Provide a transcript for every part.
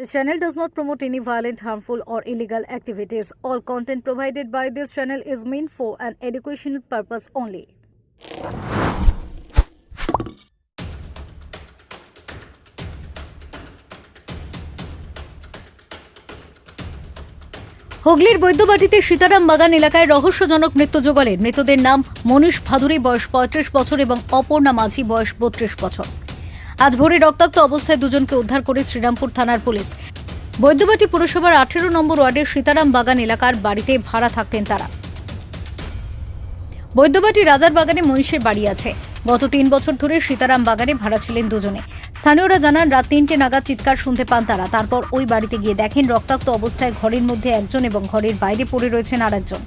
This channel does not promote any violent, harmful, or illegal activities. All content provided by this channel is meant for an educational purpose only. হুগলির বৈদ্যবাটিতে সীতারাম বাগান এলাকায় রহস্যজনক মৃত্যু জোগাড়ে মৃতদের নাম মনীষ ভাদুরী বয়স পঁয়ত্রিশ বছর এবং অপর্ণা মাঝি বয়স বত্রিশ বছর আজ ভোরে রক্তাক্ত অবস্থায় দুজনকে উদ্ধার করে শ্রীরামপুর থানার পুলিশ। বৈদ্যবাটি পুরসভার আঠেরো নম্বর ওয়ার্ডের সীতারাম বাগান এলাকার বাড়িতে ভাড়া থাকতেন তারা। বৈদ্যবাটি রাজার বাগানে মনীষের বাড়ি আছে। গত তিন বছর ধরে সীতারাম বাগানে ভাড়া ছিলেন দুজনে। স্থানীয়রা জানান, রাত তিনটে নাগাদ চিৎকার শুনতে পান তারা। তারপর ওই বাড়িতে গিয়ে দেখেন, রক্তাক্ত অবস্থায় ঘরের মধ্যে একজন এবং ঘরের বাইরে পড়ে রয়েছেন আরেকজন।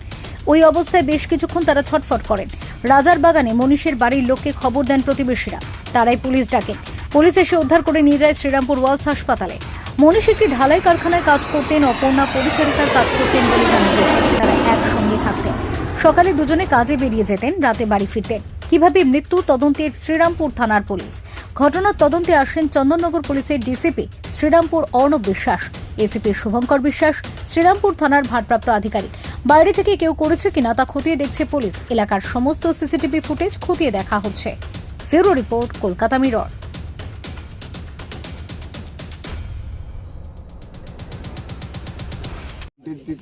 ওই অবস্থায় বেশ কিছুক্ষণ তারা ছটফট করেন। রাজার বাগানে মনীষের বাড়ির লোককে খবর দেন প্রতিবেশীরা। তারাই পুলিশ ডাকেন। পুলিশ এসে উদ্ধার করে নিয়ে যায় শ্রীরামপুর ওয়ালস হাসপাতালে। মনীষ একটি ঢালাই কারখানায় কাজ করতেন, অপর্ণা পরিচারিকার কাজ করতেন বলে জানা গেছে। তারা একসঙ্গে থাকতেন। সকালে দুজনে কাজে বেরিয়ে যেতেন, রাতে বাড়ি ফিরতেন। কীভাবে মৃত্যু তদন্তের শ্রীরামপুর থানার পুলিশ। ঘটনার তদন্তে আসেন চন্দননগর পুলিশের ডিসিপি শ্রীরামপুর অর্ণব বিশ্বাস। এসিপি শুভঙ্কর বিশ্বাস, শ্রীরামপুর থানার ভারপ্রাপ্ত আধিকারিক। বাইরে থেকে কেউ করেছে কিনা তা খতিয়ে দেখছে পুলিশ। এলাকার সমস্ত সিসিটিভি ফুটেজ খতিয়ে দেখা হচ্ছে। ফেরো রিপোর্ট, কলকাতা মিরর।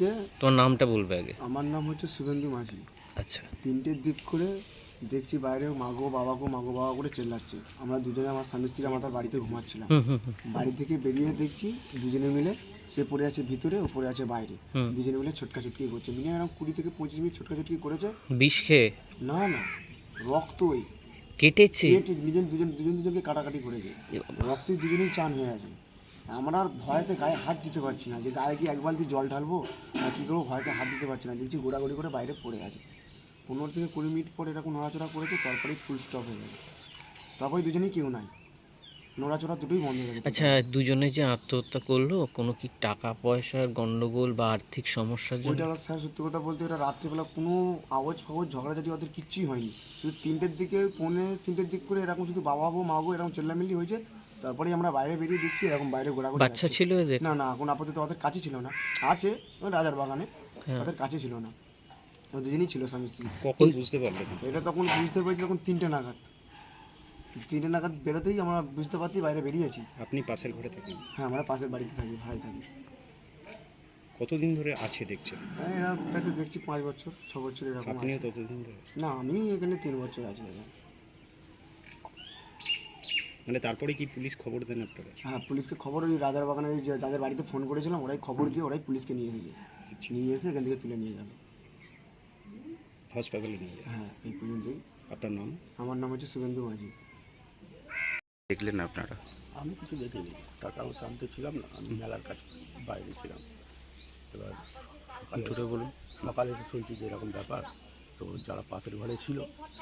দিকে তোমার নামটা বলবে আগে। আমার নাম হচ্ছে সুগন্ধি মাঝি। আচ্ছা। তিনটের দিক করে দেখছি বাইরে মাগো বাবাগো মাগো বাবা করে চেল্লাচ্ছে। আমরা দুজনে আমার স্বামী স্ত্রী আমরা তার বাড়িতে ঘুমাচ্ছিলাম। বাড়ি থেকে বেরিয়ে দেখছি দুজনে মিলে সে পড়ে আছে ভিতরে ও পড়ে আছে বাইরে। দুজনে মিলে ছোটকা ছুটকি করছে। মিনিমাম এরকম কুড়ি থেকে পঁচিশ মিনিট ছোটকা ছুটকি করেছে। বিষ খেয়ে? না না। রক্তই কেটেছে? নিজের দুজন দুজন দুজনকে কাটাকাটি করেছে। রক্তই দুজনেই চান হয়ে আছে। আমরা আর ভয়তে গায়ে হাত দিতে পারছি না। যে গায়ে কি এক বালতি জল ঢালবো? না কী করব? ভয়তে হাত দিতে পারছি না। দেখছি গোড়াগড়ি করে বাইরে পড়ে আছে। পনেরো থেকে কুড়ি মিনিট পরে এরকম নড়াচড়া করেছে তারপরেই ফুল স্টপ হয়ে গেছে। তারপরে দুজনেই কেউ নাই। নড়াচড়া দুটোই বন্ধ হয়ে গেছে। আচ্ছা দুজনে যে আত্মহত্যা করল কোনো কি টাকা পয়সার গণ্ডগোল বা আর্থিক সমস্যার জন্য? ওইটা স্যার সত্যি কথা বলতে ওটা রাত্রিবেলা কোনো আওয়াজ ফাওয়াজ ঝগড়াঝাটি ওদের কিচ্ছুই হয়নি। শুধু তিনটের দিকে পৌনে তিনটের দিক করে এরকম শুধু বাবা গো মা গো এরকম চেল্লামিল্লি হয়েছে। তারপরেই আমরা বাইরে বেরিয়ে দিচ্ছি এরকম বাইরে ঘোরাঘুরি বাচ্চা ছিল এদের? না না এখন আপাতত ওদের কাছে ছিল না। আছে ওই রাজার বাগানে হ্যাঁ। ওদের কাছে ছিল না। ও দুজনই ছিল স্বামী স্ত্রী। কখন বুঝতে পারলেন? এটা তখন বুঝতে পেরেছি তখন তিনটে নাগাদ। তিনটে নাগাদ বেরোতেই আমরা বুঝতে পারছি বাইরে বেরিয়েছি। আপনি পাশের ঘরে থাকেন? হ্যাঁ আমরা পাশের বাড়িতে থাকি ভাই থাকি। কতদিন ধরে আছে দেখছেন? হ্যাঁ এরা প্রায় তো দেখছি পাঁচ বছর ছ বছর এরকম আপনিও ততদিন ধরে? না আমি এখানে তিন বছর আছি। মানে তারপরে কি পুলিশ খবর দেন আপনারা? হ্যাঁ পুলিশকে খবর ওই রাজার বাগানের ওই যে যাদের বাড়িতে ফোন করেছিলাম ওরাই খবর দিয়ে ওরাই পুলিশকে নিয়ে এসেছে। নিয়ে এসে এখান থেকে তুলে নিয়ে যাবে। হাসপাতালে নিয়ে যান হ্যাঁ এই পর্যন্তই। আপনার নাম? আমার নাম হচ্ছে শুভেন্দু মাঝি। দেখলেন আপনারা? আমি কিছু দেখিনি। টাকাও জানতে ছিলাম না আমি মেলার কাছে বাইরে ছিলাম। এবার সকালে জোরে বলুন। সকালে এসে শুনছি যে এরকম ব্যাপার তো যারা পাশের ঘরে ছিল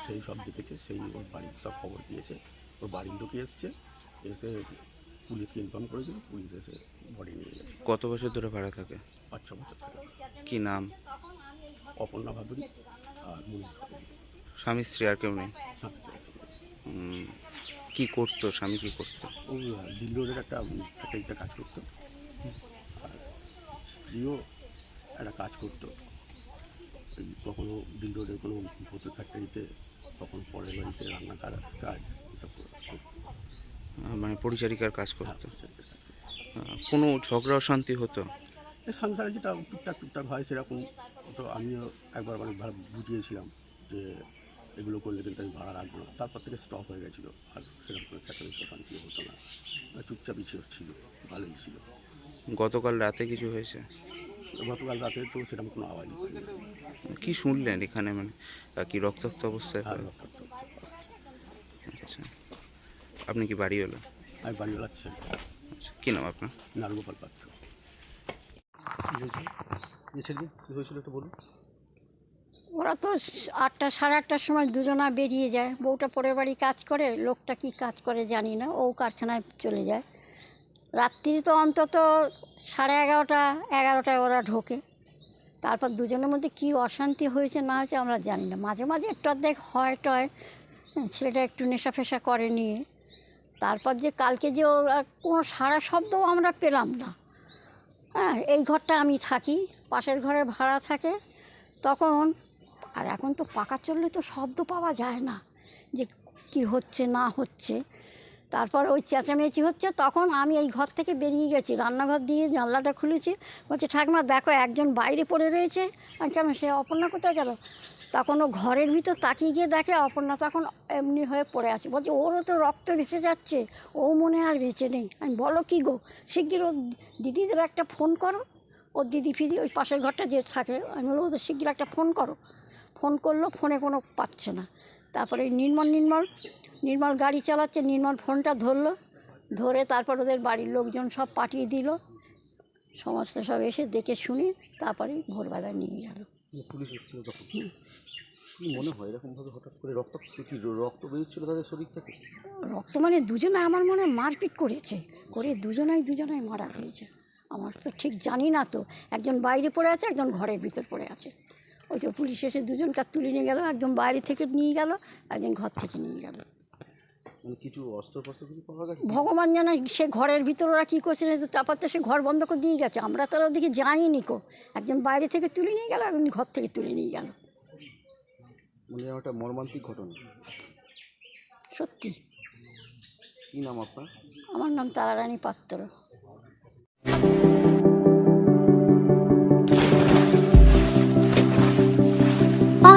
সেই সব দেখেছে সেই ওর বাড়ির সব খবর দিয়েছে। ওর বাড়ির লোকে এসছে এসে পুলিশকে ইনফর্ম করেছিল পুলিশ এসে বডি নিয়ে গেছে। কত বছর ধরে ভাড়া থাকে? পাঁচ ছ বছর থেকে কি নাম? অপর্ণা ভাদুরী আর মুনিশ ভাদুরী। স্বামী স্ত্রী আর কেউ নেই? কি করতো স্বামী কি করতো? ও দিল্লি রোডের একটা ফ্যাক্টরিতে কাজ করতো। আর স্ত্রীও একটা কাজ করতো। কখনো দিল্লি রোডের কোনো ভূতের ফ্যাক্টরিতে কখনো পরের বাড়িতে রান্না কাজ কাজ এসব মানে পরিচারিকার কাজ হ্যাঁ, করতো। আহ, কোনো ঝগড়া অশান্তি হতো? সংসারে যেটা টুকটাক টুকটাক হয় সেরকম তো আমিও একবার মানে ভালো বুঝিয়েছিলাম যে এগুলো করলে কিন্তু আমি ভাড়া রাখব না। তারপর থেকে স্টপ হয়ে গেছিল আর সেরকম কোনো চাকরি শান্তি হতো না। চুপচাপই ছিল ছিল ভালোই ছিল। গতকাল রাতে কিছু হয়েছে? গতকাল রাতে তো সেরকম কোনো আওয়াজ কি শুনলেন এখানে? মানে কি রক্তাক্ত অবস্থায়? রক্তাক্ত। যাচ্ছে। আচ্ছা। আপনি কি বাড়ি হলো আমি বাড়ি বেড়াচ্ছি আচ্ছা কি নাম আপনার? নারগোপাল পাত্র। ওরা তো আটটা সাড়ে আটটার সময় দুজনা বেরিয়ে যায়। বউটা পরের বাড়ি কাজ করে লোকটা কি কাজ করে জানি না। ও কারখানায় চলে যায়। রাত্রি তো অন্তত সাড়ে এগারোটা এগারোটায় ওরা ঢোকে। তারপর দুজনের মধ্যে কি অশান্তি হয়েছে না হয়েছে আমরা জানি না। মাঝে মাঝে একটু অর্ধেক হয় টয় হ্যাঁ, ছেলেটা একটু নেশা ফেশা করে নিয়ে। তারপর যে কালকে যে ওরা কোনো সারা শব্দও আমরা পেলাম না। হ্যাঁ এই ঘরটা আমি থাকি পাশের ঘরে ভাড়া থাকে তখন আর এখন তো পাকা চললে তো শব্দ পাওয়া যায় না যে কি হচ্ছে না হচ্ছে। তারপর ওই চেঁচামেচি হচ্ছে, তখন আমি এই ঘর থেকে বেরিয়ে গেছি। রান্নাঘর দিয়ে জানলাটা খুলেছি, বলছে, ঠাকুমা, দেখো, একজন বাইরে পড়ে রয়েছে। আর কেন সে অপর্ণা কোথায় গেল? তখন ও ঘরের ভিতর তাকিয়ে গিয়ে দেখে, অপর্ণা তখন এমনি হয়ে পড়ে আছে। বলছে, ওরও তো রক্ত ভেসে যাচ্ছে, ও মনে আর বেঁচে নেই। আমি বলো, কী গো, শিগগির ওর দিদিদের একটা ফোন করো। ওর দিদি ফিদি ওই পাশের ঘরটা যে থাকে, আমি বলব ওদের শিগগির একটা ফোন করো। ফোন করল ফোনে কোনো পাচ্ছে না। তারপরে নির্মল নির্মল নির্মল গাড়ি চালাচ্ছে নির্মল ফোনটা ধরলো ধরে তারপর ওদের বাড়ির লোকজন সব পাঠিয়ে দিল। সমস্ত সব এসে দেখে শুনে তারপরে ভোরবেলা নিয়ে গেল। পুলিশ এসেছিল তখন? কি মনে হয় এরকমভাবে হঠাৎ করে রক্ত কি রক্ত বেরোচ্ছিল তাদের শরীর থেকে রক্ত মানে দুজনে আমার মনে হয় মারপিট করেছে করে দুজনাই দুজনাই মারা হয়েছে। আমার তো ঠিক জানি না তো একজন বাইরে পড়ে আছে একজন ঘরের ভিতর পড়ে আছে। ওই তো পুলিশ এসে দুজনকার তুলে নিয়ে গেল একজন বাইরে থেকে নিয়ে গেল একজন ঘর থেকে নিয়ে গেল। মানে কিছু ভগবান জানে সে ঘরের ভিতর ওরা কী করছে না তারপর তো সে ঘর বন্ধ করে দিয়ে গেছে। আমরা তো আর ওদিকে যাইনি কো। একজন বাইরে থেকে তুলে নিয়ে গেল একজন ঘর থেকে তুলে নিয়ে গেল। মানে একটা মর্মান্তিক ঘটনা। সত্যি। কী নাম আপনার? আমার নাম তারারানী পাত্র